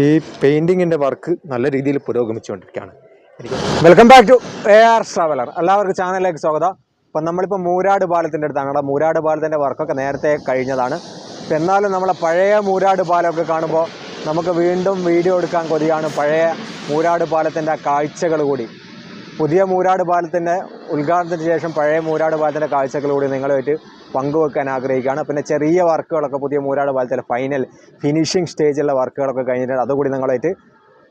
ഈ പെയിന്റിങ്ങിന്റെ വർക്ക് നല്ല രീതിയിൽ പുരോഗമിച്ചുകൊണ്ടിരിക്കുകയാണ്. Welcome back to A R traveller എല്ലാവർക്കും ചാനലിലേക്ക് സ്വാഗതം. അപ്പം നമ്മളിപ്പോൾ മൂരാട് പാലത്തിന്റെ അടുത്താണ്. നമ്മുടെ മൂരാട് പാലത്തിന്റെ വർക്കൊക്കെ നേരത്തെ കഴിഞ്ഞതാണ്. എന്നാലും നമ്മളെ പഴയ മൂരാട് പാലമൊക്കെ കാണുമ്പോൾ നമുക്ക് വീണ്ടും വീഡിയോ എടുക്കാൻ കൊതിയാണ് പഴയ മൂരാട് പാലത്തിന്റെ കാഴ്ചകൾ കൂടി. പുതിയ മൂരാട് പാലത്തിന്റെ ഉദ്ഘാടനത്തിന് ശേഷം പഴയ മൂരാട് പാലത്തിന്റെ കാഴ്ചകൾ കൂടി നിങ്ങളുമായിട്ട് പങ്കുവെക്കാൻ ആഗ്രഹിക്കുകയാണ്. പിന്നെ ചെറിയ വർക്കുകളൊക്കെ പുതിയ മൂരാട് പാലത്തിലെ ഫൈനൽ ഫിനിഷിംഗ് സ്റ്റേജിലുള്ള വർക്കുകളൊക്കെ കഴിഞ്ഞിട്ടുണ്ട് അതുകൂടി നിങ്ങളായിട്ട്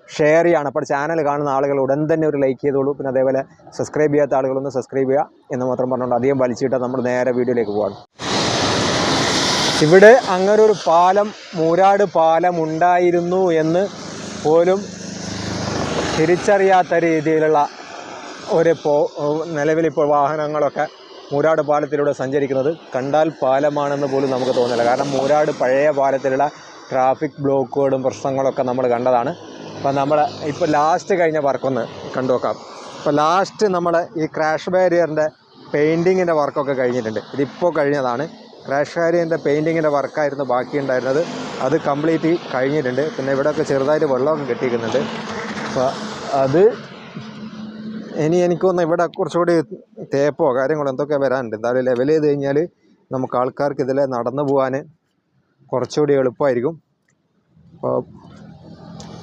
ഷെയർ ചെയ്യുകയാണ് അപ്പോൾ ചാനൽ കാണുന്ന ആളുകൾ ഉടൻ തന്നെ ഒരു ലൈക്ക് ചെയ്തോളൂ. പിന്നെ അതേപോലെ സബ്സ്ക്രൈബ് ചെയ്യാത്ത ആളുകളൊന്ന് സബ്സ്ക്രൈബ് ചെയ്യുക എന്ന് മാത്രം പറഞ്ഞുകൊണ്ട് അധികം വലിച്ചിട്ട് നമ്മൾ നേരെ വീഡിയോയിലേക്ക് പോകണം ഇവിടെ അങ്ങനെ ഒരു പാലം മൂരാട് പാലം ഉണ്ടായിരുന്നു എന്ന് പോലും തിരിച്ചറിയാത്ത രീതിയിലുള്ള ഒരു പോ നിലവിലിപ്പോൾ വാഹനങ്ങളൊക്കെ മൂരാട് പാലത്തിലൂടെ സഞ്ചരിക്കുന്നത് കണ്ടാൽ പാലമാണെന്ന് പോലും നമുക്ക് തോന്നില്ല. കാരണം മൂരാട് പഴയ പാലത്തിലുള്ള ട്രാഫിക് ബ്ലോക്കുകളും പ്രശ്നങ്ങളൊക്കെ നമ്മൾ കണ്ടതാണ്. അപ്പം നമ്മൾ ഇപ്പോൾ ലാസ്റ്റ് കഴിഞ്ഞ വർക്കൊന്ന് കണ്ടു നോക്കാം. ഇപ്പോൾ ലാസ്റ്റ് നമ്മൾ ഈ ക്രാഷ് ബാരിയറിന്റെ പെയിന്റിങ്ങിന്റെ വർക്കൊക്കെ കഴിഞ്ഞിട്ടുണ്ട്. ഇതിപ്പോൾ കഴിഞ്ഞതാണ്. ക്രാഷ് ബാരിയറിന്റെ പെയിന്റിങ്ങിന്റെ വർക്കായിരുന്നു ബാക്കിയുണ്ടായിരുന്നത് അത് കംപ്ലീറ്റ് കഴിഞ്ഞിട്ടുണ്ട്. പിന്നെ ഇവിടെയൊക്കെ ചെറുതായിട്ട് വെള്ളമൊക്കെ കെട്ടിയിരിക്കുന്നുണ്ട്. അപ്പോൾ അത് ഇനി എനിക്ക് തോന്നുന്നു ഇവിടെ കുറച്ചുകൂടി തേപ്പോ കാര്യങ്ങളോ എന്തൊക്കെ വരാനുണ്ട്? എന്തായാലും ലെവൽ ചെയ്ത് കഴിഞ്ഞാൽ നമുക്ക് ആൾക്കാർക്ക് ഇതിൽ നടന്നു പോകാൻ കുറച്ചുകൂടി എളുപ്പമായിരിക്കും. അപ്പോൾ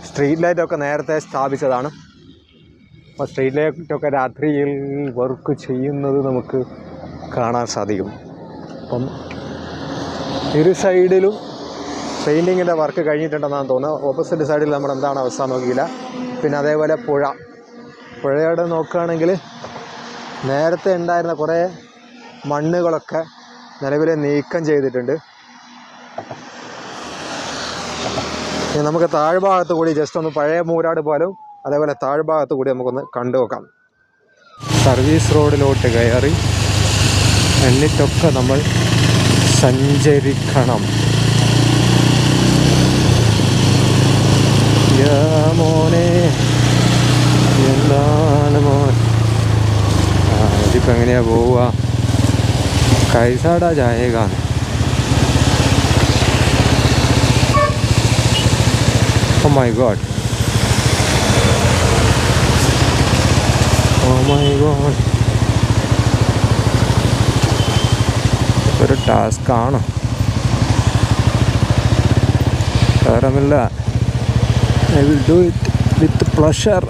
സ്ട്രീറ്റ് ലൈറ്റൊക്കെ നേരത്തെ സ്ഥാപിച്ചതാണ്. അപ്പോൾ സ്ട്രീറ്റ് ലൈറ്റൊക്കെ രാത്രിയിൽ വർക്ക് ചെയ്യുന്നത് നമുക്ക് കാണാൻ സാധിക്കും. അപ്പം ഇരു സൈഡിലും പെയിന്റിങ്ങിന്റെ വർക്ക് കഴിഞ്ഞിട്ടുണ്ടെന്നാണ് തോന്നുന്നത്. ഓപ്പോസിറ്റ് സൈഡിൽ നമ്മൾ എന്താണ് അവസ്ഥ നോക്കിയില്ല. പിന്നെ അതേപോലെ പുഴ. പുഴയുടെ നോക്കുകയാണെങ്കിൽ നേരത്തെ ഉണ്ടായിരുന്ന കുറേ മണ്ണുകളൊക്കെ നിലവിൽ നീക്കം ചെയ്തിട്ടുണ്ട്. നമുക്ക് താഴ്ഭാഗത്ത് കൂടി ജസ്റ്റ് ഒന്ന് പഴയ മൂരാട് പോലും അതേപോലെ താഴ്ഭാഗത്ത് കൂടി നമുക്കൊന്ന് കണ്ടു നോക്കാം. സർവീസ് റോഡിലോട്ട് കയറി എന്നിട്ടൊക്കെ നമ്മൾ സഞ്ചരിക്കണം. മോനെ. എന്താണ് മോൻ ആ ഇതിപ്പോൾ എങ്ങനെയാ പോവുക കൈസാടാ ജായേകാണ് oh my god oh my god ഒരു ടാസ്ക് ആണോ? സാരമില്ല I will do it with pleasure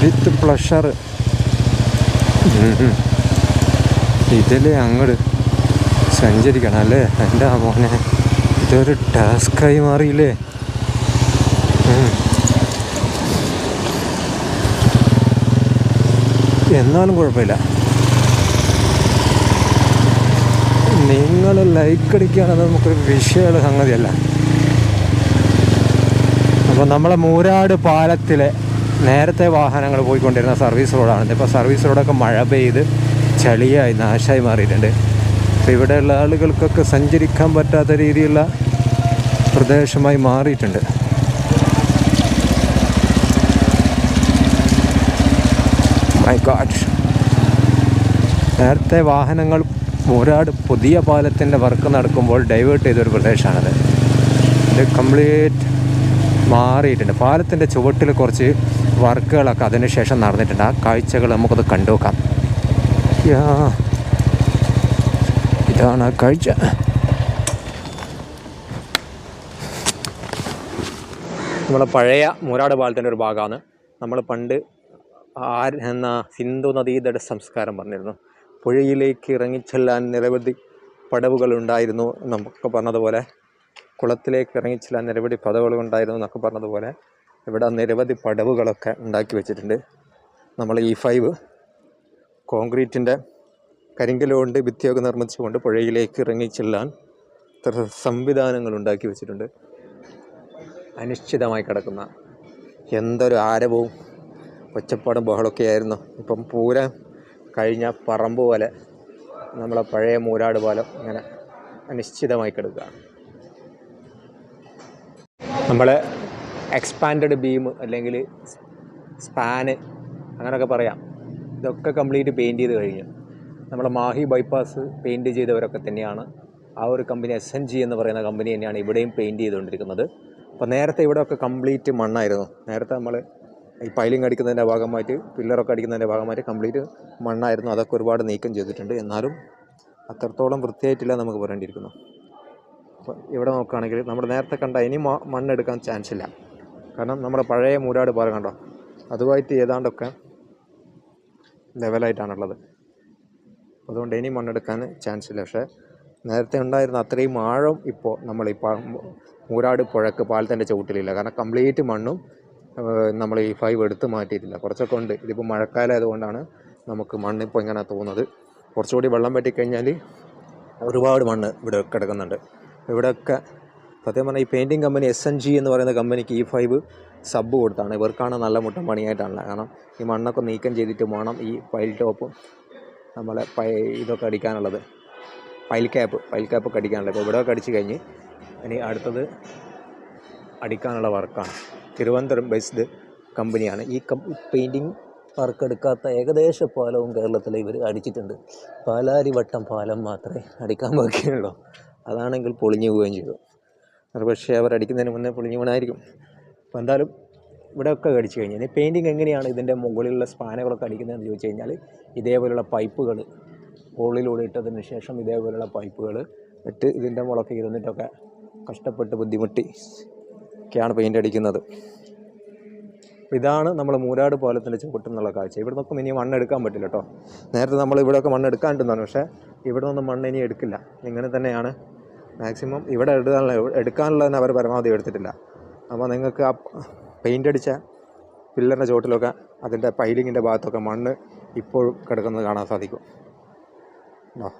with pleasure ഇതിലെ അങ്ങോട്ട് സഞ്ചരിക്കണം അല്ലേ? എന്റെ മോനെ ഇതൊരു ടാസ്ക്കായി മാറിയില്ലേ? എന്നാലും കുഴപ്പമില്ല. നിങ്ങൾ ലൈക്ക് അടിക്കുകയാണെന്ന് നമുക്കൊരു വിഷയമുള്ള സംഗതിയല്ല. അപ്പോൾ നമ്മളെ മൂരാട് പാലത്തിലെ നേരത്തെ വാഹനങ്ങൾ പോയിക്കൊണ്ടിരുന്ന സർവീസ് റോഡാണ് ഇപ്പോൾ സർവീസ് റോഡൊക്കെ മഴ പെയ്ത് ചളിയായി നാശമായി മാറിയിട്ടുണ്ട്. അപ്പോൾ ഇവിടെയുള്ള ആളുകൾക്കൊക്കെ സഞ്ചരിക്കാൻ പറ്റാത്ത രീതിയിലുള്ള പ്രദേശമായി മാറിയിട്ടുണ്ട്. മൈ ഗാഡ് നേരത്തെ വാഹനങ്ങൾ മൂരാട് പുതിയ പാലത്തിന്റെ വർക്ക് നടക്കുമ്പോൾ ഡൈവേർട്ട് ചെയ്തൊരു പ്രദേശമാണത്. ഇത് കംപ്ലീറ്റ് മാറിയിട്ടുണ്ട്. പാലത്തിന്റെ ചുവട്ടിൽ കുറച്ച് വർക്കുകളൊക്കെ അതിനുശേഷം നടന്നിട്ടുണ്ട്. ആ കാഴ്ചകൾ നമുക്കത് കണ്ടു നോക്കാം. യാ. ഇതാണ് ആ കാഴ്ച. നമ്മളെ പഴയ മൂരാട് പാലത്തിന്റെ ഒരു ഭാഗമാണ്. നമ്മൾ പണ്ട് ആര് എന്ന സിന്ധു നദീതട സംസ്കാരം പറഞ്ഞിരുന്നു. പുഴയിലേക്ക് ഇറങ്ങിച്ചെല്ലാൻ നിരവധി പടവുകളുണ്ടായിരുന്നു നമുക്ക് പറഞ്ഞതുപോലെ കുളത്തിലേക്ക് ഇറങ്ങിച്ചെല്ലാൻ നിരവധി പടവുകളുണ്ടായിരുന്നു എന്നൊക്കെ പറഞ്ഞതുപോലെ ഇവിടെ നിരവധി പടവുകളൊക്കെ ഉണ്ടാക്കി വെച്ചിട്ടുണ്ട്. നമ്മൾ ഈ ഫൈവ് കോൺക്രീറ്റിന്റെ കരിങ്കലുകൊണ്ട് ഭിത്തിയൊക്കെ നിർമ്മിച്ചുകൊണ്ട് പുഴയിലേക്ക് ഇറങ്ങിച്ചെല്ലാൻ ഇത്ര സംവിധാനങ്ങൾ ഉണ്ടാക്കി വെച്ചിട്ടുണ്ട്. അനിശ്ചിതമായി കിടക്കുന്ന എന്തൊരു ആരവവും ഒച്ചപ്പാടും ബഹളമൊക്കെ ആയിരുന്നു. ഇപ്പം പൂരം കഴിഞ്ഞ പറമ്പ് പോലെ നമ്മളെ പഴയ മൂരാട് പോലെ ഇങ്ങനെ അനിശ്ചിതമായി കിടക്കുകയാണ് നമ്മളെ എക്സ്പാൻഡഡ് ബീം അല്ലെങ്കിൽ സ്പാന് അങ്ങനെയൊക്കെ പറയാം. ഇതൊക്കെ കംപ്ലീറ്റ് പെയിന്റ് ചെയ്ത് കഴിഞ്ഞു. നമ്മളെ മാഹി ബൈപ്പാസ് പെയിന്റ് ചെയ്തവരൊക്കെ തന്നെയാണ്. ആ ഒരു കമ്പനി എസ് എൻ ജി എന്ന് പറയുന്ന കമ്പനി തന്നെയാണ് ഇവിടെയും പെയിന്റ് ചെയ്തുകൊണ്ടിരിക്കുന്നത്. അപ്പോൾ നേരത്തെ ഇവിടെയൊക്കെ കംപ്ലീറ്റ് മണ്ണായിരുന്നു. നേരത്തെ നമ്മൾ ഈ പൈലിംഗ് അടിക്കുന്നതിന്റെ ഭാഗമായിട്ട് പില്ലറൊക്കെ അടിക്കുന്നതിന്റെ ഭാഗമായിട്ട് കംപ്ലീറ്റ് മണ്ണായിരുന്നു. അതൊക്കെ ഒരുപാട് നീക്കം ചെയ്തിട്ടുണ്ട്. എന്നാലും അത്രത്തോളം വൃത്തിയായിട്ടില്ല നമുക്ക് പറയേണ്ടിയിരിക്കുന്നു. അപ്പോൾ ഇവിടെ നോക്കുകയാണെങ്കിൽ നമ്മൾ നേരത്തെ കണ്ട ഇനി മണ്ണെടുക്കാൻ ചാൻസ് ഇല്ല. കാരണം നമ്മുടെ പഴയ മൂരാട് പാലം കണ്ടോ? അതുമായിട്ട് ഏതാണ്ടൊക്കെ ലെവലായിട്ടാണുള്ളത്. അതുകൊണ്ട് ഇനി മണ്ണെടുക്കാൻ ചാൻസ് ഇല്ല. പക്ഷേ നേരത്തെ ഉണ്ടായിരുന്ന അത്രയും ആഴം ഇപ്പോൾ നമ്മൾ ഈ മൂരാട് പുഴക്ക് പാലത്തിന്റെ ചുവട്ടിലില്ല. കാരണം കംപ്ലീറ്റ് മണ്ണും നമ്മൾ ഈ ഫൈവ് എടുത്ത് മാറ്റിയിട്ടില്ല. കുറച്ചൊക്കെ ഉണ്ട്. ഇതിപ്പോൾ മഴക്കാലം ആയതുകൊണ്ടാണ് നമുക്ക് മണ്ണ് ഇപ്പോൾ ഇങ്ങനെ തോന്നുന്നത്. കുറച്ചുകൂടി വെള്ളം വെട്ടിക്കഴിഞ്ഞാൽ ഒരുപാട് മണ്ണ് ഇവിടെ കിടക്കുന്നുണ്ട്. ഇവിടെയൊക്കെ സത്യം പറഞ്ഞാൽ ഈ painting company S N G എന്ന് പറയുന്ന കമ്പനിക്ക് ഈ ഫൈവ് സബ് കൊടുത്താണ്. ഇവർക്കാണ് നല്ല മുട്ടം പണിയായിട്ടാണുള്ളത്. കാരണം ഈ മണ്ണൊക്കെ നീക്കം ചെയ്തിട്ട് വേണം ഈ പൈൽ ടോപ്പും നമ്മളെ പൈ ഇതൊക്കെ അടിക്കാനുള്ളത്. പൈൽ ക്യാപ്പ് പൈൽ ക്യാപ്പൊക്കെ അടിക്കാനുള്ളത്. ഇപ്പോൾ ഇവിടെയൊക്കെ അടിച്ച് കഴിഞ്ഞ് ഇനി അടുത്തത് അടിക്കാനുള്ള വർക്കാണ്. തിരുവനന്തപുരം ബേസ്ഡ് കമ്പനിയാണ് ഈ കം പെയിന്റിങ് വർക്ക് എടുക്കാത്ത ഏകദേശ പാലവും കേരളത്തിൽ ഇവർ അടിച്ചിട്ടുണ്ട്. പാലാരിവട്ടം പാലം മാത്രമേ അടിക്കാൻ ബാക്കിയുള്ളൂ. അതാണെങ്കിൽ പൊളിഞ്ഞു പോവുകയും ചെയ്തു. അത് പക്ഷേ അവർ അടിക്കുന്നതിന് മുന്നേ പൊളിഞ്ഞു വീണായിരിക്കും. അപ്പോൾ എന്തായാലും ഇവിടെയൊക്കെ അടിച്ചു കഴിഞ്ഞാൽ ഇനി പെയിന്റിങ് എങ്ങനെയാണ് ഇതിന്റെ മുകളിലുള്ള സ്പാനുകളൊക്കെ അടിക്കുന്നതെന്ന് ചോദിച്ചു കഴിഞ്ഞാൽ ഇതേപോലുള്ള പൈപ്പുകൾ ഹോളിലൂടെ ഇട്ടതിന് ശേഷം ഇതേപോലുള്ള പൈപ്പുകൾ ഇട്ട് ഇതിന്റെ മുളക്ക് ഇരുന്നിട്ടൊക്കെ കഷ്ടപ്പെട്ട് ബുദ്ധിമുട്ടി ഒക്കെയാണ് പെയിന്റ് അടിക്കുന്നത്. ഇതാണ് നമ്മൾ മൂരാട് പാലത്തിന്റെ ചുവട്ടെന്നുള്ള കാഴ്ച. ഇവിടെ നിന്നൊക്കെ ഇനി മണ്ണെടുക്കാൻ പറ്റില്ല കേട്ടോ. നേരത്തെ നമ്മൾ ഇവിടെയൊക്കെ മണ്ണ് എടുക്കാണ്ടെന്നാണ് പക്ഷേ ഇവിടെ നിന്നും മണ്ണ് ഇനി എടുക്കില്ല. ഇങ്ങനെ തന്നെയാണ് മാക്സിമം ഇവിടെ എടുക്കാനുള്ള എടുക്കാനുള്ളതിന് അവർ പരമാവധി എടുത്തിട്ടില്ല. അപ്പോൾ നിങ്ങൾക്ക് ആ പെയിന്റ് അടിച്ച പില്ലറിന്റെ ചുവട്ടിലൊക്കെ അതിന്റെ പൈലിങ്ങിന്റെ ഭാഗത്തൊക്കെ മണ്ണ് ഇപ്പോഴും കിടക്കുന്നത് കാണാൻ സാധിക്കും. ഉണ്ടോ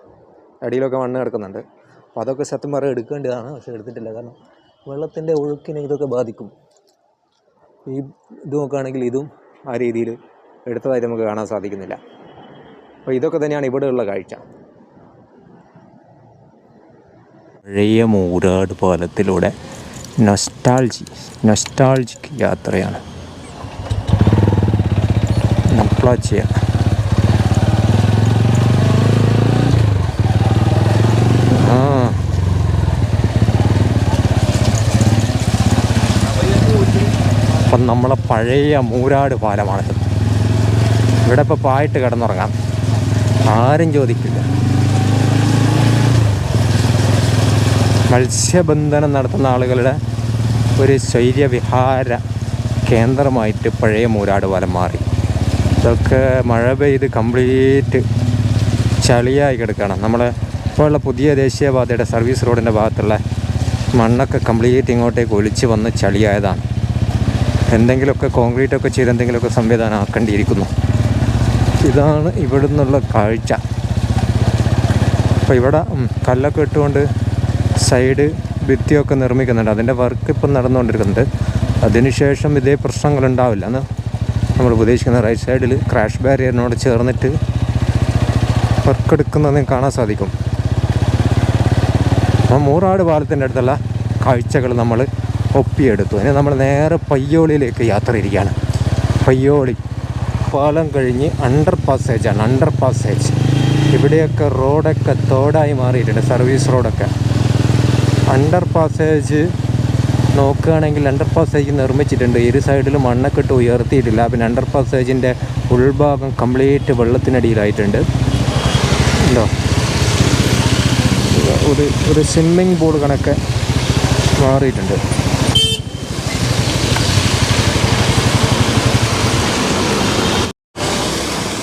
അടിയിലൊക്കെ മണ്ണ് കിടക്കുന്നുണ്ട്. അപ്പോൾ അതൊക്കെ സത്യം പറയാൻ എടുക്കേണ്ടതാണ് പക്ഷേ എടുത്തിട്ടില്ല. കാരണം വെള്ളത്തിന്റെ ഒഴുക്കിനെ ഇതൊക്കെ ബാധിക്കും. ഈ ഇത് നോക്കുകയാണെങ്കിൽ ഇതും ആ രീതിയിൽ എടുത്തതായിട്ട് നമുക്ക് കാണാൻ സാധിക്കുന്നില്ല. അപ്പോൾ ഇതൊക്കെ തന്നെയാണ് ഇവിടെയുള്ള കാഴ്ച. പഴയ മൂടാട് പാലത്തിലൂടെ നൊസ്റ്റാൾജി നൊസ്റ്റാൾജിക് യാത്രയാണ്. നപ്ലാച്ചിയ അപ്പം നമ്മളെ പഴയ മൂരാട് പാലമാണിത്. ഇവിടെ ഇപ്പോൾ പായിട്ട് കിടന്നുറങ്ങാം. ആരും ചോദിക്കില്ല. മത്സ്യബന്ധനം നടത്തുന്ന ആളുകളുടെ ഒരു ശൈര്യവിഹാര കേന്ദ്രമായിട്ട് പഴയ മൂരാട് പാലം മാറി. ഇതൊക്കെ മഴ പെയ്ത് കംപ്ലീറ്റ് ചളിയായി കിടക്കണം നമ്മൾ ഇപ്പോഴുള്ള പുതിയ ദേശീയപാതയുടെ സർവീസ് റോഡിന്റെ ഭാഗത്തുള്ള മണ്ണൊക്കെ കംപ്ലീറ്റ് ഇങ്ങോട്ടേക്ക് ഒലിച്ച് വന്ന് ചളിയായതാണ്. എന്തെങ്കിലുമൊക്കെ കോൺക്രീറ്റൊക്കെ ചെയ്ത് എന്തെങ്കിലുമൊക്കെ സംവിധാനം ആക്കേണ്ടിയിരിക്കുന്നു. ഇതാണ് ഇവിടെ നിന്നുള്ള കാഴ്ച. അപ്പോൾ ഇവിടെ കല്ലൊക്കെ ഇട്ടുകൊണ്ട് സൈഡ് ഭിത്തിയൊക്കെ നിർമ്മിക്കുന്നുണ്ട്. അതിന്റെ വർക്ക് ഇപ്പം നടന്നുകൊണ്ടിരിക്കുന്നുണ്ട്. അതിനുശേഷം ഇതേ പ്രശ്നങ്ങളുണ്ടാവില്ല. എന്ന് നമ്മൾ ഉപദേശിക്കുന്ന റൈറ്റ് സൈഡിൽ ക്രാഷ് ബാരിയറിനോട് ചേർന്നിട്ട് വർക്ക് എടുക്കുന്നത് കാണാൻ സാധിക്കും. ആ മൂറാട് പാലത്തിന്റെ അടുത്തുള്ള കാഴ്ചകൾ നമ്മൾ ഒപ്പിയെടുത്തു. ഇനി നമ്മൾ നേരെ പയ്യോളിയിലേക്ക് യാത്ര ഇരിക്കുകയാണ്. പയ്യോളി പാലം കഴിഞ്ഞ് അണ്ടർ പാസേജാണ് അണ്ടർ പാസേജ് ഇവിടെയൊക്കെ റോഡൊക്കെ തോടായി മാറിയിട്ടുണ്ട്. സർവീസ് റോഡൊക്കെ അണ്ടർ പാസേജ് നോക്കുകയാണെങ്കിൽ അണ്ടർ പാസേജ് നിർമ്മിച്ചിട്ടുണ്ട്. ഇരു സൈഡിലും മണ്ണൊക്കെ ഇട്ട് ഉയർത്തിയിട്ടില്ല. പിന്നെ അണ്ടർ പാസേജിന്റെ ഉൾഭാഗം കംപ്ലീറ്റ് വെള്ളത്തിനടിയിലായിട്ടുണ്ട്. ഉണ്ടോ ഒരു ഒരു സ്വിമ്മിങ് പൂൾ കണക്കെ മാറിയിട്ടുണ്ട്.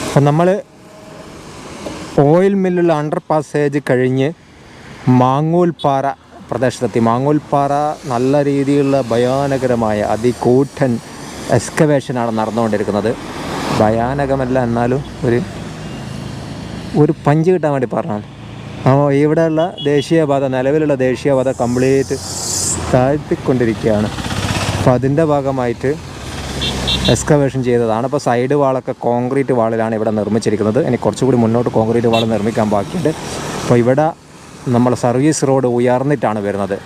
അപ്പം നമ്മൾ ഓയിൽ മില്ലുള്ള അണ്ടർ പാസേജ് കഴിഞ്ഞ് മാങ്ങൂൽപ്പാറ പ്രദേശത്തെത്തി. മാങ്ങൂൽപ്പാറ നല്ല രീതിയിലുള്ള ഭയാനകരമായ അതികൂട്ടൻ എക്സ്കവേഷനാണ് നടന്നുകൊണ്ടിരിക്കുന്നത്. ഭയാനകമല്ല എന്നാലും ഒരു ഒരു പഞ്ച് കിട്ടാൻ വേണ്ടി പറഞ്ഞാൽ അപ്പോൾ ഇവിടെയുള്ള ദേശീയപാത നിലവിലുള്ള ദേശീയപാത കംപ്ലീറ്റ് താഴ്ത്തിക്കൊണ്ടിരിക്കുകയാണ്. അപ്പോൾ അതിന്റെ ഭാഗമായിട്ട് എക്സ്കവേഷൻ ചെയ്തതാണ്. അപ്പോൾ സൈഡ് വാളൊക്കെ കോൺക്രീറ്റ് വാളിലാണ് ഇവിടെ നിർമ്മിച്ചിരിക്കുന്നത്. ഇനി കുറച്ചുകൂടി മുന്നോട്ട് കോൺക്രീറ്റ് വാൾ നിർമ്മിക്കാൻ ബാക്കിയുണ്ട്. അപ്പോൾ ഇവിടെ നമ്മൾ സർവീസ് റോഡ് ഉയർന്നിട്ടാണ് വരുന്നത്.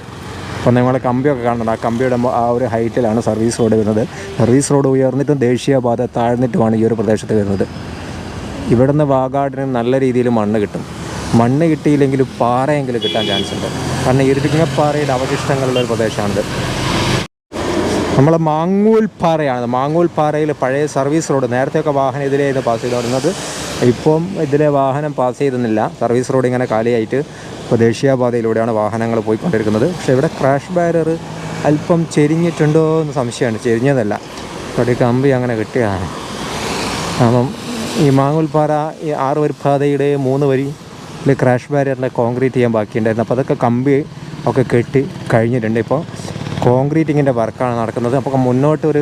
അപ്പോൾ നിങ്ങൾ കമ്പിയൊക്കെ കാണുന്നുണ്ട് ആ കമ്പിയുടെ ആ ഒരു ഹൈറ്റിലാണ് സർവീസ് റോഡ് വരുന്നത്. സർവീസ് റോഡ് ഉയർന്നിട്ടും ദേശീയപാത താഴ്ന്നിട്ടുമാണ് ഈ ഒരു പ്രദേശത്ത് വരുന്നത്. ഇവിടുന്ന് വാഗാടിന് നല്ല രീതിയിൽ മണ്ണ് കിട്ടും. മണ്ണ് കിട്ടിയില്ലെങ്കിലും പാറയെങ്കിലും കിട്ടാൻ ചാൻസ് ഉണ്ട് കാരണം ഇരുപിങ്ങപ്പാറയുടെ അവശിഷ്ടങ്ങളുള്ള ഒരു പ്രദേശമാണിത്. നമ്മൾ മാങ്ങൂൽ പാറയാണ് മാങ്ങൂൽ പാറയിൽ പഴയ സർവീസ് റോഡ് നേരത്തെയൊക്കെ വാഹനം ഇതിലായിരുന്നു പാസ് ചെയ്തുകൊണ്ടിരുന്നത്. ഇപ്പം ഇതിലെ വാഹനം പാസ് ചെയ്തുന്നില്ല സർവീസ് റോഡ് ഇങ്ങനെ കാലിയായിട്ട് ഇപ്പോൾ ദേശീയപാതയിലൂടെയാണ് വാഹനങ്ങൾ പോയിക്കൊണ്ടിരിക്കുന്നത്. പക്ഷേ ഇവിടെ ക്രാഷ് ബാരർ അല്പം ചെരിഞ്ഞിട്ടുണ്ടോ എന്ന് സംശയമാണ്. ചെരിഞ്ഞതല്ല. ഇവിടെ കമ്പി അങ്ങനെ കിട്ടിയതാണ് അപ്പം ഈ മാങ്ങുൽപ്പാറ ഈ ആറ് വരി പാതയുടെ മൂന്ന് വരി ക്രാഷ് ബാരിയറിന്റെ കോൺക്രീറ്റ് ചെയ്യാൻ ബാക്കിയുണ്ടായിരുന്നു. അപ്പോൾ അതൊക്കെ കമ്പി ഒക്കെ കെട്ടി കഴിഞ്ഞിട്ടുണ്ട്. ഇപ്പോൾ കോൺക്രീറ്റിങ്ങിന്റെ വർക്കാണ് നടക്കുന്നത്. അപ്പോൾ മുന്നോട്ട് ഒരു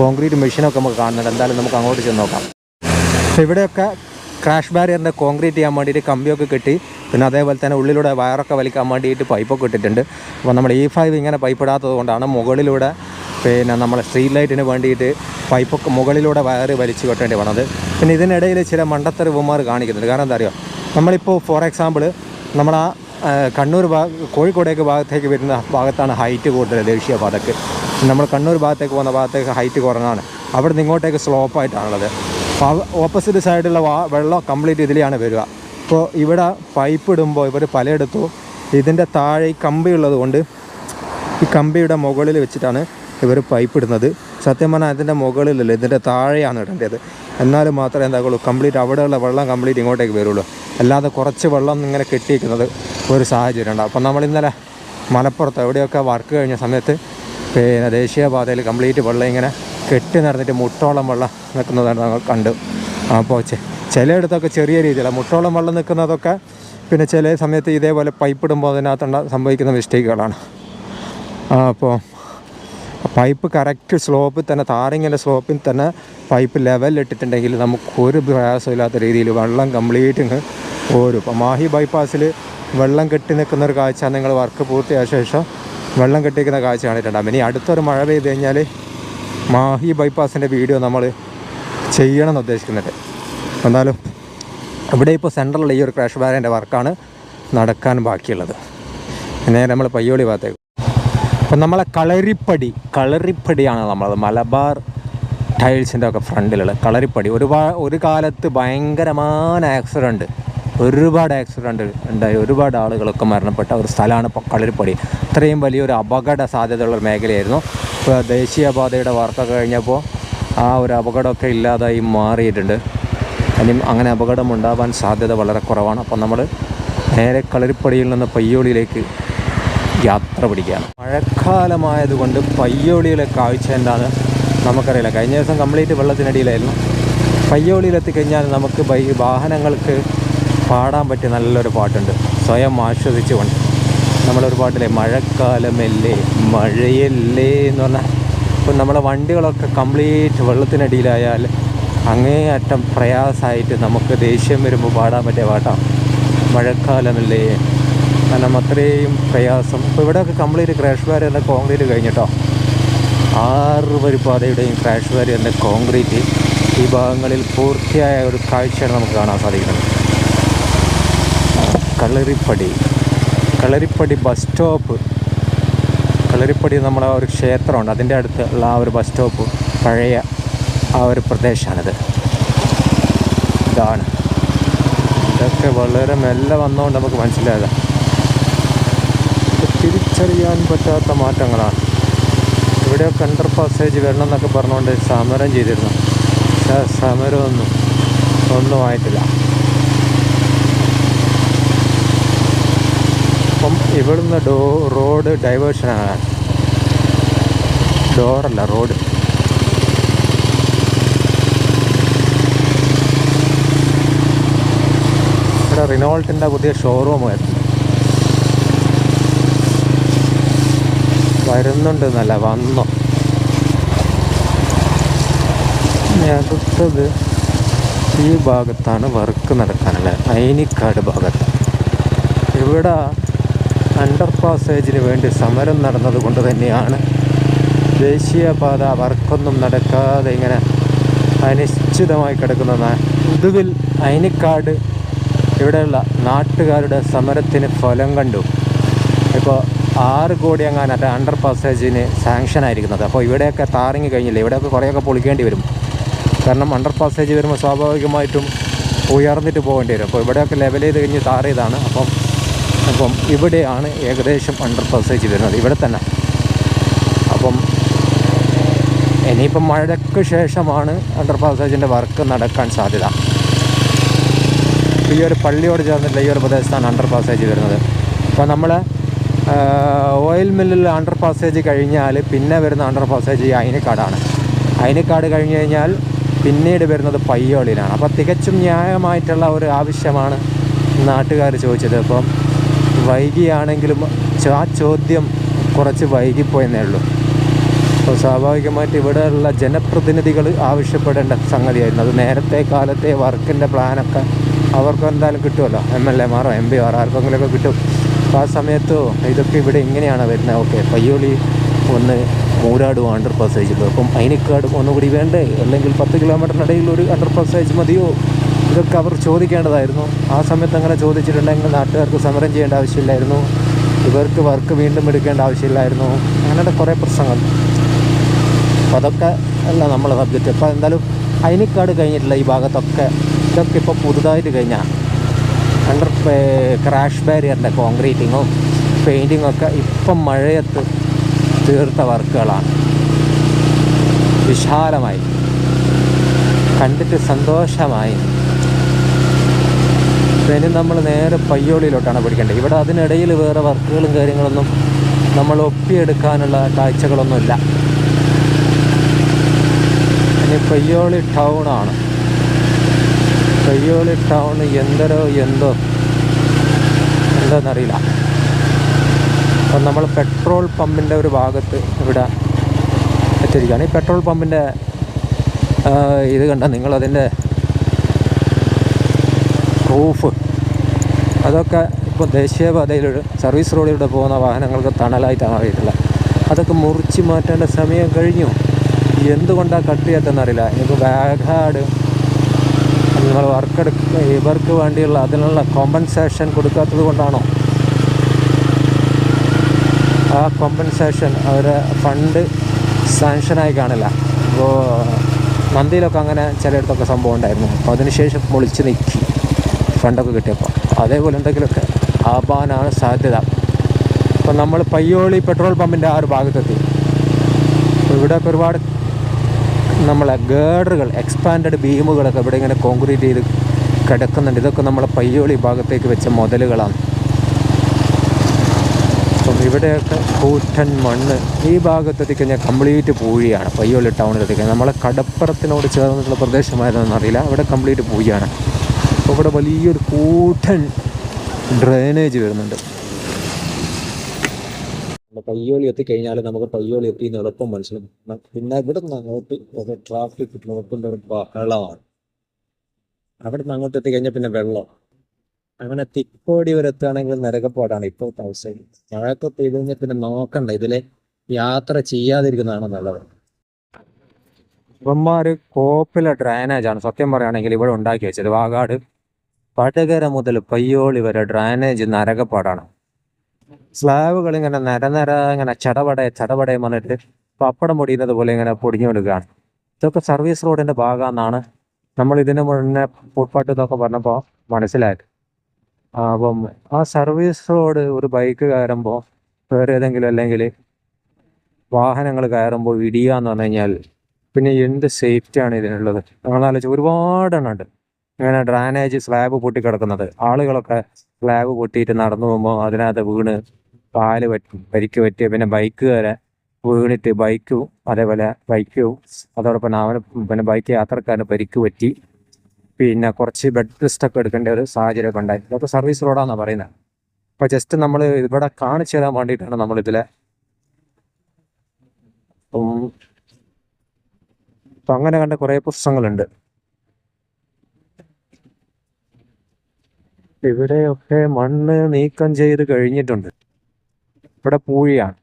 കോൺക്രീറ്റ് മെഷീനൊക്കെ നമുക്ക് കാണുന്നുണ്ട്. എന്തായാലും നമുക്ക് അങ്ങോട്ട് ചെന്ന് നോക്കാം. ഇവിടെയൊക്കെ ക്രാഷ് ബാരിയറിന്റെ കോൺക്രീറ്റ് ചെയ്യാൻ വേണ്ടിയിട്ട് കമ്പിയൊക്കെ കെട്ടി പിന്നെ അതേപോലെ തന്നെ ഉള്ളിലൂടെ വയറൊക്കെ വലിക്കാൻ വേണ്ടിയിട്ട് പൈപ്പൊക്കെ ഇട്ടിട്ടുണ്ട്. അപ്പോൾ നമ്മൾ ഈ ഫൈവ് ഇങ്ങനെ പൈപ്പ് ഇടാത്തത് കൊണ്ടാണ് മുകളിലൂടെ പിന്നെ നമ്മൾ സ്ട്രീറ്റ് ലൈറ്റിന് വേണ്ടിയിട്ട് പൈപ്പൊക്കെ മുകളിലൂടെ വയറ് വലിച്ചു കെട്ടേണ്ടി വന്നത്. പിന്നെ ഇതിനിടയിൽ ചില മണ്ടത്തരവുമാർ കാണിക്കുന്നുണ്ട്. കാരണം എന്താ അറിയോ? നമ്മളിപ്പോൾ ഫോർ എക്സാമ്പിൾ നമ്മൾ ആ കണ്ണൂർ ഭാഗ കോഴിക്കോടേക്ക് ഭാഗത്തേക്ക് വരുന്ന ഭാഗത്താണ് ഹൈറ്റ് കൂടുതൽ ദേശീയപാതക്ക് നമ്മൾ കണ്ണൂർ ഭാഗത്തേക്ക് പോകുന്ന ഭാഗത്തേക്ക് ഹൈറ്റ് കുറഞ്ഞാണ് അവിടെ നിന്ന് ഇങ്ങോട്ടേക്ക് സ്ലോപ്പായിട്ടാണുള്ളത് അപ്പോൾ ഓപ്പോസിറ്റ് സൈഡിലുള്ള വാ വെള്ളം കംപ്ലീറ്റ് ഇതിലെയാണ് വരിക. ഇപ്പോൾ ഇവിടെ പൈപ്പ് ഇടുമ്പോൾ ഇവർ പലയിടത്തു ഇതിന്റെ താഴെ ഈ കമ്പി ഉള്ളത് കൊണ്ട് ഈ കമ്പിയുടെ മുകളിൽ വെച്ചിട്ടാണ് ഇവർ പൈപ്പ് ഇടുന്നത്. സത്യം പറഞ്ഞാൽ അതിന്റെ മുകളിലല്ല ഇതിന്റെ താഴെയാണ് ഇടേണ്ടത്. എന്നാലും മാത്രമേ എന്താകുള്ളൂ കംപ്ലീറ്റ് അവിടെയുള്ള വെള്ളം കംപ്ലീറ്റ് ഇങ്ങോട്ടേക്ക് വരുള്ളൂ. അല്ലാതെ കുറച്ച് വെള്ളം ഇങ്ങനെ കെട്ടിയിരിക്കുന്നത് ഒരു സാഹചര്യം ഉണ്ടാവും. അപ്പം നമ്മൾ ഇന്നലെ മലപ്പുറത്ത് എവിടെയൊക്കെ വർക്ക് കഴിഞ്ഞ സമയത്ത് പിന്നെ ദേശീയപാതയിൽ കംപ്ലീറ്റ് വെള്ളം ഇങ്ങനെ കെട്ടി നിറഞ്ഞിട്ട് മുട്ടോളം വെള്ളം നിൽക്കുന്നതാണ് ഞങ്ങൾ കണ്ടു. അപ്പോൾ ചിലയിടത്തൊക്കെ ചെറിയ രീതിയിലാണ് മുട്ടോളം വെള്ളം നിൽക്കുന്നതൊക്കെ പിന്നെ ചില സമയത്ത് ഇതേപോലെ പൈപ്പ് ഇടുമ്പോൾ അതിനകത്തുണ്ട സംഭവിക്കുന്ന മിസ്റ്റേക്കുകളാണ് അപ്പോൾ പൈപ്പ് കറക്റ്റ് സ്ലോപ്പിൽ തന്നെ താറിങ്ങിന്റെ സ്ലോപ്പിൽ തന്നെ പൈപ്പ് ലെവലിട്ടിട്ടുണ്ടെങ്കിൽ നമുക്ക് ഒരു പ്രയാസമില്ലാത്ത രീതിയിൽ വെള്ളം കംപ്ലീറ്റ് ഓരും. ഇപ്പോൾ മാഹി ബൈപ്പാസിൽ വെള്ളം കെട്ടി നിൽക്കുന്ന ഒരു കാഴ്ച നിങ്ങൾ വർക്ക് പൂർത്തിയായ ശേഷം വെള്ളം കെട്ടിക്കുന്ന കാഴ്ച കണ്ടിട്ടുണ്ടാകും ഇനി അടുത്തൊരു മഴ പെയ്ത് കഴിഞ്ഞാൽ മാഹി ബൈപ്പാസിന്റെ വീഡിയോ നമ്മൾ ചെയ്യണം എന്ന് ഉദ്ദേശിക്കുന്നുണ്ട് എന്നാലും ഇവിടെ ഇപ്പോൾ സെൻട്രലുള്ള ഈ ഒരു ക്രാഷ് ബാരിന്റെ വർക്കാണ് നടക്കാൻ ബാക്കിയുള്ളത്. നേരെ നമ്മൾ പയ്യോളി ഭാഗത്തേക്ക്. അപ്പം നമ്മളെ കളരിപ്പടി കളരിപ്പടിയാണ് നമ്മളത്. മലബാർ ടൈൽസിന്റെ ഒക്കെ ഫ്രണ്ടിലുള്ള കളരിപ്പടി. ഒരുപാട് ഒരു കാലത്ത് ഭയങ്കരമായ ആക്സിഡന്റ് ഒരുപാട് ആക്സിഡന്റ് ഉണ്ടായി. ഒരുപാട് ആളുകളൊക്കെ മരണപ്പെട്ട ഒരു സ്ഥലമാണ് ഇപ്പോൾ കളരിപ്പടി. അത്രയും വലിയൊരു അപകട സാധ്യതയുള്ള മേഖലയായിരുന്നു. ദേശീയപാതയുടെ വാർത്ത കഴിഞ്ഞപ്പോൾ ആ ഒരു അപകടമൊക്കെ ഇല്ലാതായി മാറിയിട്ടുണ്ട്. ഇനി അങ്ങനെ അപകടം ഉണ്ടാവാൻ സാധ്യത വളരെ കുറവാണ്. അപ്പം നമ്മൾ നേരെ കളരിപ്പടിയിൽ നിന്ന് പയ്യോളിയിലേക്ക് യാത്ര പിടിക്കുകയാണ്. മഴക്കാലമായതുകൊണ്ട് പയ്യോളിയിലെ കാഴ്ച എന്താണ് നമുക്കറിയില്ല. കഴിഞ്ഞ ദിവസം കംപ്ലീറ്റ് വെള്ളത്തിനടിയിലായിരുന്നു. പയ്യോളിയിലെത്തി കഴിഞ്ഞാൽ നമുക്ക് വാഹനങ്ങൾക്ക് പാടാൻ പറ്റിയ നല്ലൊരു പാട്ടുണ്ട്. സ്വയം നമ്മളൊരു പാട്ടില്ലേ മഴക്കാലമല്ലേ മഴയല്ലേ എന്ന് പറഞ്ഞാൽ ഇപ്പം നമ്മളെ വണ്ടികളൊക്കെ കംപ്ലീറ്റ് വെള്ളത്തിനടിയിലായാൽ അങ്ങേയറ്റം പ്രയാസമായിട്ട് നമുക്ക് ദേഷ്യം വരുമ്പോൾ പാടാൻ പറ്റിയ പാട്ടാണ് മഴക്കാലമല്ലേ കാരണം അത്രയും പ്രയാസം. ഇപ്പോൾ ഇവിടെയൊക്കെ കംപ്ലീറ്റ് ക്രാഷ് വാരി തന്നെ കോൺക്രീറ്റ് കഴിഞ്ഞിട്ടോ? ആറ് വരിപ്പാതയുടെയും ക്രാഷ് വാരി തന്നെ കോൺക്രീറ്റ് ഈ ഭാഗങ്ങളിൽ പൂർത്തിയായ ഒരു കാഴ്ചയാണ് നമുക്ക് കാണാൻ സാധിക്കുന്നത്. കളരിപ്പടി കളരിപ്പടി ബസ് സ്റ്റോപ്പ് കളരിപ്പടി നമ്മളെ ഒരു ക്ഷേത്രമുണ്ട്. അതിന്റെ അടുത്തുള്ള ആ ഒരു ബസ് സ്റ്റോപ്പ് പഴയ ആ ഒരു പ്രദേശമാണിത്. ഇതാണ്. ഇതൊക്കെ വളരെ മെല്ലെ വന്നുകൊണ്ട് നമുക്ക് മനസ്സിലായതാ. തിരിച്ചറിയാൻ പറ്റാത്ത മാറ്റങ്ങളാണ്. ഇവിടെയൊക്കെ അണ്ടർ പാസേജ് വരണം എന്നൊക്കെ പറഞ്ഞുകൊണ്ട് സമരം ചെയ്തിരുന്നു. പക്ഷേ സമരമൊന്നും ഒന്നും ആയിട്ടില്ല. അപ്പം ഇവിടുന്ന് ഡോ റോഡ് ഡൈവേർഷനാണ് ഡോറല്ല റോഡ് ഇവിടെ റിനോൾട്ടിന്റെ പുതിയ ഷോറൂം വരുന്നു വരുന്നുണ്ട് എന്നല്ല വന്നോ. അടുത്തത് ഈ ഭാഗത്താണ് വർക്ക് നടക്കാനുള്ളത് അയിനിക്കാട് ഭാഗത്ത്. ഇവിടെ അണ്ടർ പാസേജിന് വേണ്ടി സമരം നടന്നത് കൊണ്ട് തന്നെയാണ് ദേശീയപാത വർക്കൊന്നും നടക്കാതെ ഇങ്ങനെ അനിശ്ചിതമായി കിടക്കുന്ന ഒടുവിൽ അയനിക്കാട് ഇവിടെയുള്ള നാട്ടുകാരുടെ സമരത്തിന് ഫലം കണ്ടു. ഇപ്പോൾ ആറ് കോടി എങ്ങാനത്തെ അണ്ടർ പാസേജിന് സാങ്ഷൻ ആയിരിക്കുന്നത്. അപ്പോൾ ഇവിടെയൊക്കെ താറിങ്ങി കഴിഞ്ഞില്ല? ഇവിടെയൊക്കെ കുറേയൊക്കെ പൊളിക്കേണ്ടി വരും. കാരണം അണ്ടർ പാസേജ് വരുമ്പോൾ സ്വാഭാവികമായിട്ടും ഉയർന്നിട്ട് പോകേണ്ടി വരും. അപ്പോൾ ഇവിടെയൊക്കെ ലെവൽ ചെയ്ത് കഴിഞ്ഞ് താറിയതാണ്. അപ്പം അപ്പം ഇവിടെയാണ് ഏകദേശം അണ്ടർ പാസേജ് വരുന്നത്. ഇവിടെ തന്നെ. അപ്പം ഇനിയിപ്പം മഴയ്ക്ക് ശേഷമാണ് അണ്ടർ പാസേജിന്റെ വർക്ക് നടക്കാൻ സാധ്യത. ഈ ഒരു പള്ളിയോട് ചേർന്നിട്ടുള്ള ഈ ഒരു പ്രദേശത്താണ് അണ്ടർ പാസേജ് വരുന്നത്. അപ്പോൾ നമ്മൾ ഓയിൽ മില്ലിൽ അണ്ടർ പാസേജ് കഴിഞ്ഞാൽ പിന്നെ വരുന്ന അണ്ടർ പാസേജ് ഈ അയിനക്കാടാണ്. അയിനക്കാട് കഴിഞ്ഞ് കഴിഞ്ഞാൽ പിന്നീട് വരുന്നത് പയ്യോളിയിലാണ്. അപ്പോൾ തികച്ചും ന്യായമായിട്ടുള്ള ഒരു ആവശ്യമാണ് നാട്ടുകാർ ചോദിച്ചത്. അപ്പം വൈകിയാണെങ്കിലും ആ ചോദ്യം കുറച്ച് വൈകിപ്പോയെന്നേ ഉള്ളൂ. അപ്പോൾ സ്വാഭാവികമായിട്ട് ഇവിടെയുള്ള ജനപ്രതിനിധികൾ ആവശ്യപ്പെടേണ്ട സംഗതിയായിരുന്നു. അത് നേരത്തെ കാലത്തെ വർക്കിന്റെ പ്ലാനൊക്കെ അവർക്ക് എന്തായാലും കിട്ടുമല്ലോ. എം എൽ മാറോ എം പി മാറോ ആർക്കെങ്കിലുമൊക്കെ കിട്ടും. അപ്പോൾ ആ സമയത്ത് ഇതൊക്കെ ഇവിടെ ഇങ്ങനെയാണ് വരുന്നത്. ഓക്കെ പയ്യോളി ഒന്ന് മൂരാട് അണ്ടർ പാസേജ് അപ്പം അതിനേക്കാടും ഒന്നുകൂടി വേണ്ടേ? അല്ലെങ്കിൽ പത്ത് കിലോമീറ്ററിനിടയിൽ ഒരു അണ്ടർ പാസേജ് മതിയോ? ഇതൊക്കെ അവർ ചോദിക്കേണ്ടതായിരുന്നു. ആ സമയത്ത് അങ്ങനെ ചോദിച്ചിട്ടുണ്ടെങ്കിൽ നാട്ടുകാർക്ക് സമരം ചെയ്യേണ്ട ആവശ്യമില്ലായിരുന്നു. ഇവർക്ക് വർക്ക് വീണ്ടും എടുക്കേണ്ട ആവശ്യമില്ലായിരുന്നു. അങ്ങനെയുള്ള കുറേ പ്രശ്നങ്ങൾ. അപ്പോൾ അതൊക്കെ അല്ല നമ്മളെ സബ്ജക്റ്റ്. അപ്പോൾ എന്തായാലും അയനിക്കാട് കഴിഞ്ഞിട്ടില്ല ഈ ഭാഗത്തൊക്കെ ഇതൊക്കെ ഇപ്പോൾ പുതുതായിട്ട് കഴിഞ്ഞാൽ അണ്ടർ ക്രാഷ് ബാരിയറിന്റെ കോൺക്രീറ്റിങ്ങും പെയിന്റിങ്ങും ഒക്കെ ഇപ്പം മഴയത്ത് തീർത്ത വർക്കുകളാണ്. വിശാലമായി. കണ്ടിട്ട് സന്തോഷമായി. ഇനി നമ്മൾ നേരെ പയ്യോളിയിലോട്ടാണ് പിടിക്കേണ്ടത്. ഇവിടെ അതിനിടയിൽ വേറെ വർക്കുകളും കാര്യങ്ങളൊന്നും നമ്മൾ ഒപ്പിയെടുക്കാനുള്ള കാഴ്ചകളൊന്നുമില്ല. ഇനി പയ്യോളി ടൗണാണ് പയ്യോളി ടൗൺ എന്തരോ എന്തോ എന്താണെന്നറിയില്ല അപ്പം നമ്മൾ പെട്രോൾ പമ്പിന്റെ ഒരു ഭാഗത്ത് ഇവിടെ എത്തിയിരിക്കുകയാണ്. ഈ പെട്രോൾ പമ്പിന്റെ ഇത് കണ്ട? നിങ്ങളതിന്റെ റൂഫ്. അതൊക്കെ ഇപ്പോൾ ദേശീയപാതയിൽ സർവീസ് റോഡിലൂടെ പോകുന്ന വാഹനങ്ങൾക്ക് തണലായിട്ടാണ് അറിയത്തില്ല അതൊക്കെ മുറിച്ച് മാറ്റേണ്ട സമയം കഴിഞ്ഞു. എന്തുകൊണ്ടാണ് കട്ട് ചെയ്യാത്തെന്നറിയില്ല ഇപ്പോൾ ബാഗാട് നിങ്ങൾ വർക്ക് എടുക്ക ഇവർക്ക് വേണ്ടിയുള്ള അതിനുള്ള കോമ്പൻസേഷൻ കൊടുക്കാത്തത് കൊണ്ടാണോ? ആ കോമ്പൻസേഷൻ അവർ ഫണ്ട് സാങ്ഷനായി കാണില്ല. അപ്പോൾ നന്ദിയിലൊക്കെ അങ്ങനെ ചിലയിടത്തൊക്കെ സംഭവം ഉണ്ടായിരുന്നു. അപ്പോൾ അതിനുശേഷം പൊളിച്ച് നിൽക്കി. ഫണ്ടൊക്കെ കിട്ടിയപ്പോൾ. അതേപോലെ എന്തെങ്കിലുമൊക്കെ ആവാനാണ് സാധ്യത. അപ്പം നമ്മൾ പയ്യോളി പെട്രോൾ പമ്പിന്റെ ആ ഒരു ഭാഗത്തെത്തി. ഇവിടെ ഇവിടെയൊക്കെ ഒരുപാട് നമ്മളെ ഗേഡറുകൾ എക്സ്പാൻഡഡ് ബീമുകളൊക്കെ ഇവിടെ ഇങ്ങനെ കോൺക്രീറ്റ് ചെയ്ത് കിടക്കുന്നുണ്ട്. ഇതൊക്കെ നമ്മളെ പയ്യോളി ഭാഗത്തേക്ക് വെച്ച മുതലുകളാണ്. അപ്പം ഇവിടെയൊക്കെ കൂറ്റൻ മണ്ണ് ഈ ഭാഗത്തെത്തി കഴിഞ്ഞാൽ കംപ്ലീറ്റ് പൂഴിയാണ് പയ്യോളി ടൗണിലെത്തി നമ്മളെ കടപ്പുറത്തിനോട് ചേർന്നിട്ടുള്ള പ്രദേശമായിരുന്നു എന്നറിയില്ല. അവിടെ കംപ്ലീറ്റ് പൂഴിയാണ് അപ്പോൾ ഇവിടെ വലിയൊരു കൂട്ടൻ ഡ്രെയിനേജ് വരുന്നുണ്ട്. പയ്യോളി എത്തിക്കഴിഞ്ഞാൽ നമുക്ക് പയ്യോളി എത്തി എന്ന് എളുപ്പം മനസ്സിലാക്കും പിന്നെ ഇവിടെ നിന്ന് അങ്ങോട്ട് ഒരു ട്രാഫിക് ബ്ലോക്കിന്റെ ഒരു ബഹളമാണ്. അവിടെ നിന്ന് അങ്ങോട്ട് എത്തിക്കഴിഞ്ഞാൽ പിന്നെ വെള്ളം. അങ്ങനെ തിക്കോടി വരെ എത്തുകയാണെങ്കിൽ നരകപ്പാടാണ് ഇപ്പോഴത്തെ അവസ്ഥയിൽ മഴയൊക്കെ പെയ്ത് കഴിഞ്ഞാൽ പിന്നെ നോക്കണ്ട ഇതിലെ യാത്ര ചെയ്യാതിരിക്കുന്നതാണ് നല്ലത്. ഇവന്മാര് കോപ്പിലെ ഡ്രൈനേജ് ആണ് സത്യം പറയുകയാണെങ്കിൽ ഇവിടെ ഉണ്ടാക്കി വെച്ചത്. വാഗാട് വടകര മുതൽ പയ്യോളി വരെ ഡ്രൈനേജ് നരകപ്പാടാണ് സ്ലാബുകൾ ഇങ്ങനെ നരനര ഇങ്ങനെ ചടപട ചടപട വന്നിട്ട് പപ്പടം പൊടിയുന്നത് പോലെ ഇങ്ങനെ പൊടിഞ്ഞു കൊടുക്കുകയാണ് ഇതൊക്കെ സർവീസ് റോഡിന്റെ ഭാഗമെന്നാണ് നമ്മൾ ഇതിന് മുന്നേ ഫുട്പാത്ത് എന്നൊക്കെ പറഞ്ഞപ്പോൾ മനസ്സിലായത്. അപ്പം ആ സർവീസ് റോഡ് ഒരു ബൈക്ക് കയറുമ്പോൾ വേറെ ഏതെങ്കിലും അല്ലെങ്കിൽ വാഹനങ്ങൾ കയറുമ്പോൾ ഇടിയുക എന്ന് പറഞ്ഞു കഴിഞ്ഞാൽ പിന്നെ എന്ത് സേഫ്റ്റിയാണ് ഇതിനുള്ളത്? നമ്മളാലോചിച്ച് ഒരുപാടെണ്ണം ഉണ്ട്. ഇങ്ങനെ ഡ്രാനേജ് സ്ലാബ് പൊട്ടിക്കിടക്കുന്നത് ആളുകളൊക്കെ സ്ലാബ് പൊട്ടിയിട്ട് നടന്നു പോകുമ്പോൾ അതിനകത്ത് വീണ് കാൽ പറ്റി പരിക്ക് പറ്റിയ പിന്നെ ബൈക്കുകാരെ വീണിട്ട് ബൈക്കും അതേപോലെ ബൈക്കും അതോടൊപ്പം അവന് പിന്നെ ബൈക്ക് യാത്രക്കാരന് പരിക്ക് പറ്റി. പിന്നെ കുറച്ച് ബെഡ് റെസ്റ്റ് ഒക്കെ എടുക്കേണ്ട ഒരു സാഹചര്യമൊക്കെ ഉണ്ടായി. ഇതൊക്കെ സർവീസ് റോഡാണെന്നാണ് പറയുന്നത് അപ്പോൾ ജസ്റ്റ് നമ്മൾ ഇവിടെ കാണിച്ചു തരാൻ വേണ്ടിയിട്ടാണ് നമ്മൾ ഇതിലെ അപ്പം അങ്ങനെ കണ്ട കുറേ പ്രശ്നങ്ങളുണ്ട്. ഇവിടെയൊക്കെ മണ്ണ് നീക്കം ചെയ്ത് കഴിഞ്ഞിട്ടുണ്ട്. ഇവിടെ പൂഴിയാണ്.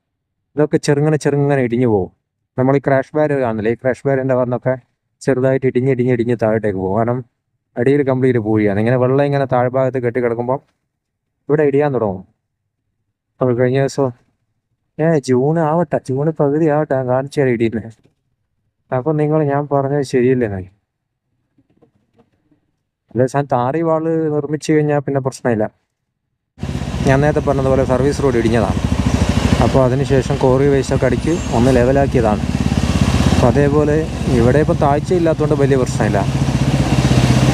ഇതൊക്കെ ചെറുങ്ങനെ ചെറുങ്ങനെ ഇടിഞ്ഞു പോകും. നമ്മൾ ഈ ക്രാഷ് ബാരർ കാണുന്നില്ലേ? ഈ ക്രാഷ് ബാരറിന്റെ വന്നൊക്കെ ചെറുതായിട്ട് ഇടിഞ്ഞ് ഇടിഞ്ഞ് ഇടിഞ്ഞ് താഴോട്ടേക്ക് പോകും. കാരണം അടിയിൽ കംപ്ലീറ്റ് പൂഴിയാണ്. ഇങ്ങനെ വെള്ളം ഇങ്ങനെ താഴ്ഭാഗത്ത് കെട്ടി കിടക്കുമ്പോൾ ഇവിടെ ഇടിയാൻ തുടങ്ങും. അപ്പോൾ കഴിഞ്ഞ ദിവസം ഏ ജൂൺ ആവട്ടെ. ജൂൺ പകുതി ആവട്ടെ. കാണിച്ചാൽ ഇടിയില്ലേ അപ്പം നിങ്ങൾ ഞാൻ പറഞ്ഞത് ശരിയല്ലേ എന്നായി? അതേസമയം താറി വാൾ നിർമ്മിച്ചു കഴിഞ്ഞാൽ പിന്നെ പ്രശ്നമില്ല. ഞാൻ നേരത്തെ പറഞ്ഞതുപോലെ സർവീസ് റോഡ് ഇടിഞ്ഞതാണ്. അപ്പോൾ അതിനുശേഷം കോറി വേസ്റ്റൊക്കെ അടിച്ച് ഒന്ന് ലെവലാക്കിയതാണ് അപ്പോൾ അതേപോലെ ഇവിടെ ഇപ്പോൾ താഴ്ച ഇല്ലാത്തതുകൊണ്ട് വലിയ പ്രശ്നമില്ല.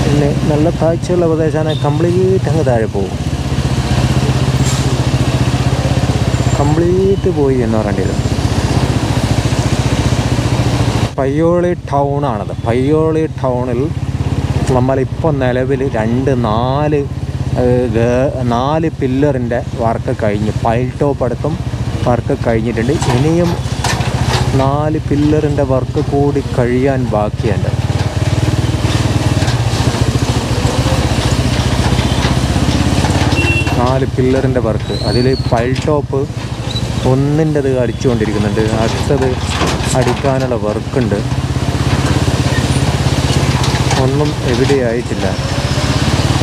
പിന്നെ നല്ല താഴ്ചയുള്ള പ്രദേശമാണ് കംപ്ലീറ്റ് അങ്ങ് താഴെ പോകും. കംപ്ലീറ്റ് പോയി എന്ന് പറയേണ്ടത് പയ്യോളി ടൗണാണത് പയ്യോളി ടൗണിൽ നമ്മളിപ്പോൾ നിലവിൽ രണ്ട് നാല് നാല് പില്ലറിന്റെ വർക്ക് കഴിഞ്ഞു പൈൽ ടോപ്പ് അടക്കം വർക്ക് കഴിഞ്ഞിട്ടുണ്ട്. ഇനിയും നാല് പില്ലറിന്റെ വർക്ക് കൂടി കഴിയാൻ ബാക്കിയുണ്ട്. നാല് പില്ലറിന്റെ വർക്ക്. അതിൽ പൈൽ ടോപ്പ് ഒന്നിന്റെത് അടിച്ചുകൊണ്ടിരിക്കുന്നുണ്ട്. അടുത്തത് അടിക്കാനുള്ള വർക്കുണ്ട്. ഒന്നും എവിടെയായിട്ടില്ല.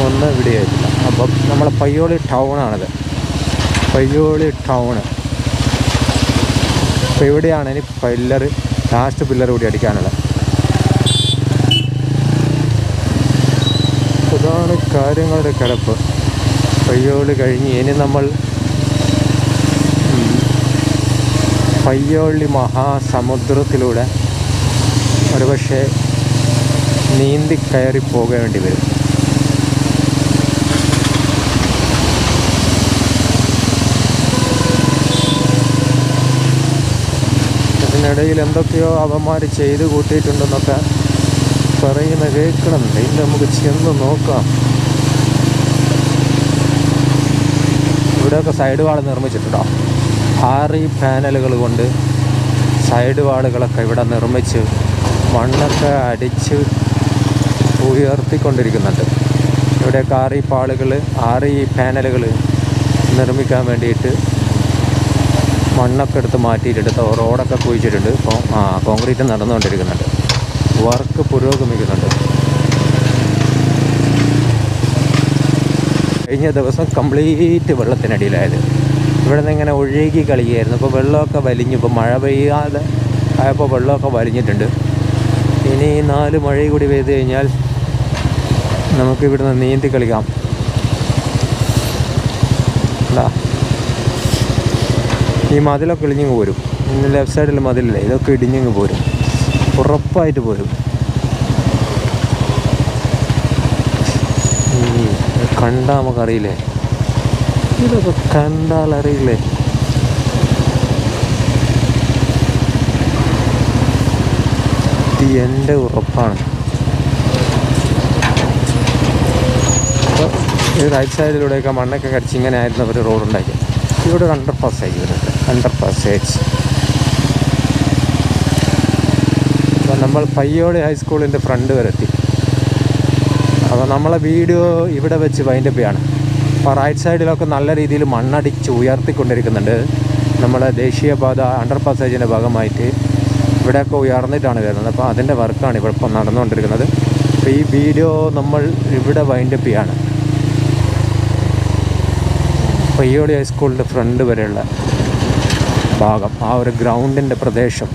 ഒന്നും എവിടെയായിട്ടില്ല. അപ്പം നമ്മളെ പയ്യോളി ടൗണാണത്. പയ്യോളി ടൗണ്. അപ്പോൾ എവിടെയാണ് ഇനി പില്ലർ ലാസ്റ്റ് പില്ലർ കൂടി അടിക്കാനുള്ളത്. അതാണ് കാര്യങ്ങളുടെ കിടപ്പ്. പയ്യോളി കഴിഞ്ഞ് ഇനി നമ്മൾ പയ്യോളി മഹാസമുദ്രത്തിലൂടെ ഒരുപക്ഷെ നീന്തി കയറി പോകേണ്ടി വരും. ഇതിനിടയിൽ എന്തൊക്കെയോ അവന്മാർ ചെയ്ത് കൂട്ടിയിട്ടുണ്ടെന്നൊക്കെ പറയുന്ന കേൾക്കണമെന്നുണ്ട് ഇന്ന് നമുക്ക് ചെന്ന് നോക്കാം. ഇവിടെയൊക്കെ സൈഡ് വാൾ നിർമ്മിച്ചിട്ടുണ്ടോ? ഹാറി പാനലുകൾ കൊണ്ട് സൈഡ് വാളുകളൊക്കെ ഇവിടെ നിർമ്മിച്ച് മണ്ണൊക്കെ അടിച്ച് ഉയർത്തിക്കൊണ്ടിരിക്കുന്നുണ്ട്. ഇവിടെയൊക്കെ ആറ് പാളുകൾ ആറ് പാനലുകൾ നിർമ്മിക്കാൻ വേണ്ടിയിട്ട് മണ്ണൊക്കെ എടുത്ത് മാറ്റിയിട്ടുണ്ട്. റോഡൊക്കെ കുഴിച്ചിട്ടുണ്ട്. ഇപ്പോൾ ആ കോൺക്രീറ്റ് നടന്നുകൊണ്ടിരിക്കുന്നുണ്ട്. വർക്ക് പുരോഗമിക്കുന്നുണ്ട്. കഴിഞ്ഞ ദിവസം കംപ്ലീറ്റ് വെള്ളത്തിനടിയിലായത്. ഇവിടെ നിന്ന് ഇങ്ങനെ ഒഴുകി കളിക്കുകയായിരുന്നു ഇപ്പോൾ വെള്ളമൊക്കെ വലിഞ്ഞു. ഇപ്പോൾ മഴ പെയ്യാതെ ആയപ്പോൾ വെള്ളമൊക്കെ വലിഞ്ഞിട്ടുണ്ട്. ഇനി നാല് മഴ കൂടി പെയ്ത് കഴിഞ്ഞാൽ നമുക്ക് ഇവിടുന്ന് നീന്തി കളിക്കാം. ഈ മതിലൊക്കെ ഇളിഞ്ഞങ്ങ് പോരും. ഇന്ന് ലെഫ്റ്റ് സൈഡിൽ മതിലില്ലേ ഇതൊക്കെ ഇടിഞ്ഞങ്ങ് പോരും. ഉറപ്പായിട്ട് പോരും. കണ്ടാൽ നമുക്കറിയില്ലേ? ഇതൊക്കെ കണ്ടാൽ അറിയില്ലേ? എന്റെ ഉറപ്പാണ്. ഈ റൈറ്റ് സൈഡിലൂടെയൊക്കെ മണ്ണൊക്കെ കടിച്ച് ഇങ്ങനെ ആയിരുന്നു അവർ റോഡ് ഉണ്ടാക്കി ഇവിടെ ഒരു അണ്ടർ പാസേജ് വരുന്നുണ്ട് അണ്ടർ പാസേജ് അപ്പോൾ നമ്മൾ പയ്യോളി ഹൈസ്കൂളിന്റെ ഫ്രണ്ട് വരെ എത്തി. അപ്പോൾ നമ്മളെ വീഡിയോ ഇവിടെ വെച്ച് വൈൻഡപ്പ് ചെയ്യാണ്. അപ്പോൾ റൈറ്റ് സൈഡിലൊക്കെ നല്ല രീതിയിൽ മണ്ണടിച്ച് ഉയർത്തിക്കൊണ്ടിരിക്കുന്നുണ്ട്. നമ്മളെ ദേശീയപാത അണ്ടർ പാസേജിന്റെ ഭാഗമായിട്ട് ഇവിടെയൊക്കെ ഉയർന്നിട്ടാണ് വരുന്നത്. അപ്പോൾ അതിന്റെ വർക്കാണ് ഇവിടെ ഇപ്പം നടന്നുകൊണ്ടിരിക്കുന്നത്. അപ്പോൾ ഈ വീഡിയോ നമ്മൾ ഇവിടെ വൈൻഡപ്പ് ചെയ്യാണ്. പയ്യോളി ഹൈസ്കൂളിന്റെ ഫ്രണ്ട് വരെയുള്ള ഭാഗം ആ ഒരു ഗ്രൗണ്ടിന്റെ പ്രദേശം.